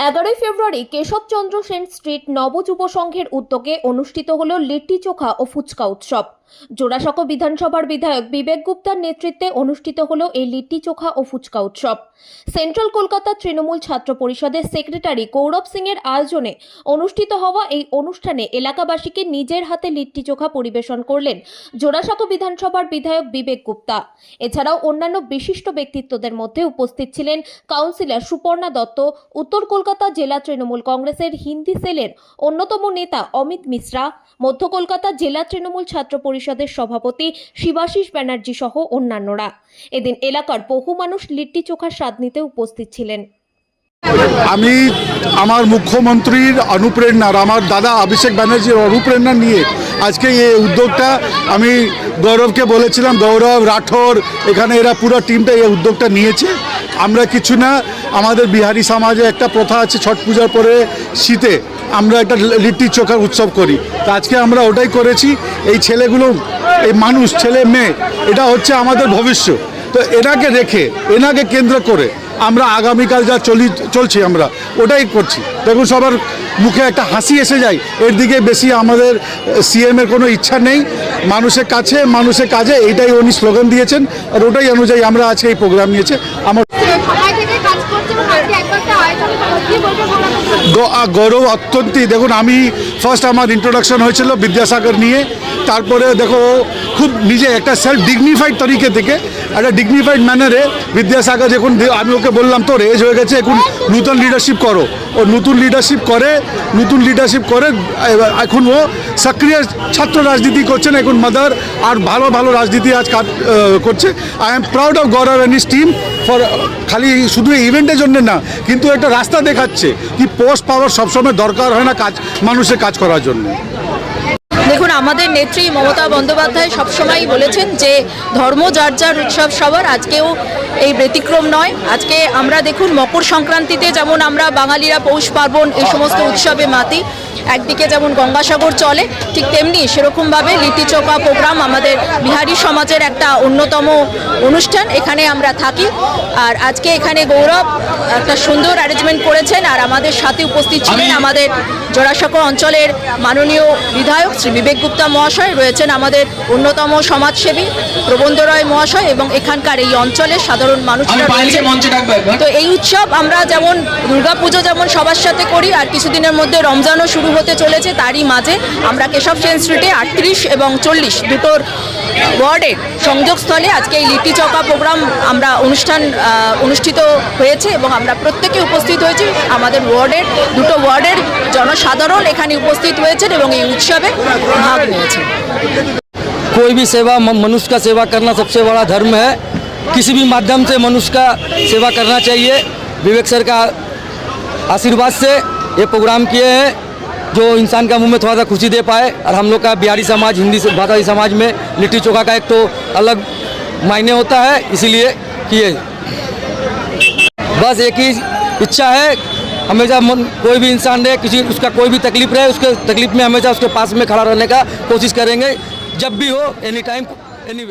এগারোই ফেব্রুয়ারি কেশবচন্দ্র সেন স্ট্রিট নবযুব সংঘের উদ্যোগে অনুষ্ঠিত হল লিট্টি চোখা ও ফুচকা উৎসব। জোড়াসাঁকো বিধানসভার বিধায়ক বিবেক গুপ্তার নেতৃত্বে অনুষ্ঠিত হল এই লিট্টি চোখা ও ফুচকা উৎসব। সেন্ট্রাল কলকাতা তৃণমূল ছাত্র পরিষদের সেক্রেটারি গৌরব সিং এর আয়োজনে অনুষ্ঠিত হওয়া এই অনুষ্ঠানে এলাকাবাসীকে নিজের হাতে লিট্টি চোখা পরিবেশন করলেন জোড়াসাঁকো বিধানসভার বিধায়ক বিবেক গুপ্তা। এছাড়াও অন্যান্য বিশিষ্ট ব্যক্তিত্বদের মধ্যে উপস্থিত ছিলেন কাউন্সিলর সুপর্ণা দত্ত, উত্তর কলকাতা জেলা তৃণমূল কংগ্রেসের হিন্দি সেলের অন্যতম নেতা অমিত মিশ্রা, মধ্য কলকাতা জেলা তৃণমূল ছাত্র পরিষদের সভাপতি শিবাশিস ব্যানার্জি সহ অন্যান্যরা। এদিন এলাকার বহু মানুষ লিট্টি চোখার স্বাদ নিতে উপস্থিত ছিলেন। আমি আমার মুখ্যমন্ত্রীর অনুপ্রেরণার আমার দাদা অভিষেক ব্যানার্জির অনুপ্রেরণা নিয়ে আজকে এই উদ্যোগটা আমি গৌরবকে বলেছিলাম, গৌরব, রাঠোর, এখানে এরা পুরো টিমটা এই উদ্যোগটা নিয়েছে। আমরা কিছু না, আমাদের বিহারি সমাজে একটা প্রথা আছে ছট পূজার পরে শীতে। আমরা একটা লিট্টি চোখার উৎসব করি। তো আজকে আমরা ওটাই করেছি, এই ছেলেগুলো, এই মানুষ, ছেলে, মেয়ে, এটা হচ্ছে আমাদের ভবিষ্যৎ। তো এনাকে রেখে, এনাকে কেন্দ্র করে আমরা আগামীকাল যা চলি, চলছি আমরা, ওটাই করছি। দেখুন, সবার মুখে একটা হাসি এসে যায়, এর দিকে বেশি আমাদের সিএমের কোনো ইচ্ছা নেই। মানুষের কাছে, মানুষের কাজে, এইটাই উনি স্লোগান দিয়েছেন, আর ওটাই অনুযায়ী আমরা আজকে এই প্রোগ্রাম নিয়েছে। আমার সবাই থেকে কাজ করছে এবং আজকে একবারটা হয় তাহলে কি বলব বলা গ- আ, গৌরব অত্যন্তই। দেখুন, আমি ফার্স্ট আমার ইন্ট্রোডাকশন হয়েছিল বিদ্যাসাগর নিয়ে, তারপরে দেখো, খুব নিজে একটা সেলফ ডিগনিফাইড তরিকে থেকে একটা ডিগনিফাইড ম্যানারে বিদ্যাসাগর যখন আমি ওকে বললাম, তোর এজ হয়ে গেছে, এখন নতুন লিডারশিপ করো। ও নতুন লিডারশিপ করে, নতুন লিডারশিপ করে এখন ও সক্রিয় ছাত্র রাজনীতি করছেন এখন মাদার আর ভালো ভালো রাজনীতি আজ করছে। I am proud of Gourab and his team for খালি শুধু ইভেন্টের জন্য না, কিন্তু একটা রাস্তা দেখাচ্ছে কি পোস্ট পাওয়ার সবসময় দরকার হয় না কাজ, মানুষের কাজ করার জন্য। দেখুন, আমাদের নেত্রী মমতা বন্দ্যোপাধ্যায় সবসময়ই বলেছেন যে ধর্ম যার যার উৎসব সবার, আজকেও এই ব্যতিক্রম নয়। আজকে আমরা দেখুন, মকর সংক্রান্তিতে যেমন আমরা বাঙালিরা পৌষ পার্বণ এই সমস্ত উৎসবে মাতি একদিকে যেমন গঙ্গাসাগর চলে ঠিক তেমনি সেরকমভাবে লিটি চোখা প্রোগ্রাম আমাদের বিহারি সমাজের একটা অন্যতম অনুষ্ঠান এখানে আমরা থাকি। আর আজকে এখানে গৌরব একটা সুন্দর অ্যারেঞ্জমেন্ট করেছেন আর আমাদের সাথে উপস্থিত ছিলেন আমাদের জোড়াসাঁকো অঞ্চলের মাননীয় বিধায়ক শ্রী বিবেক গুপ্তা মহাশয় রয়েছেন আমাদের অন্যতম সমাজসেবী প্রবন্ধ রয় মহাশয় এবং এখানকার এই অঞ্চলের সাধারণ মানুষরা তো এই উৎসব আমরা যেমন দুর্গাপুজো যেমন সবার সাথে করি আর কিছুদিনের মধ্যে রমজানও শুরু হতে চলেছে তারই মাঝে আমরা কেশব সেন স্ট্রিটে আটত্রিশ এবং চল্লিশ দুটোর ওয়ার্ডের সংযোগস্থলে আজকে এই লিট্টি চকা প্রোগ্রাম আমরা অনুষ্ঠান আহ, অনুষ্ঠিত হয়েছে এবং আমরা প্রত্যেকে উপস্থিত হয়েছি আমাদের ওয়ার্ডের দুটো ওয়ার্ডের জনসাধারণ এখানে উপস্থিত হয়েছেন এবং এই উৎসবে ভাগ নিয়েছেন कोई भी सेवा म- मनुष्य का सेवा करना सबसे बड़ा धर्म है किसी भी माध्यम से मनुष्य का सेवा करना चाहिए विवेक सर का आशीर्वाद से ये प्रोग्राम किए हैं जो इंसान का मुँह में थोड़ा सा खुशी दे पाए और हम लोग का बिहारी समाज, हिंदी भाषाई समाज में लिट्टी चोखा का एक तो अलग मायने होता है, इसीलिए किए। बस एक ही इच्छा है, हमेशा मन कोई भी इंसान रहे, किसी उसका कोई भी तकलीफ़ रहे, उसके तकलीफ़ में हमेशा उसके पास में खड़ा रहने का कोशिश करेंगे, जब भी हो एनी टाइम एनी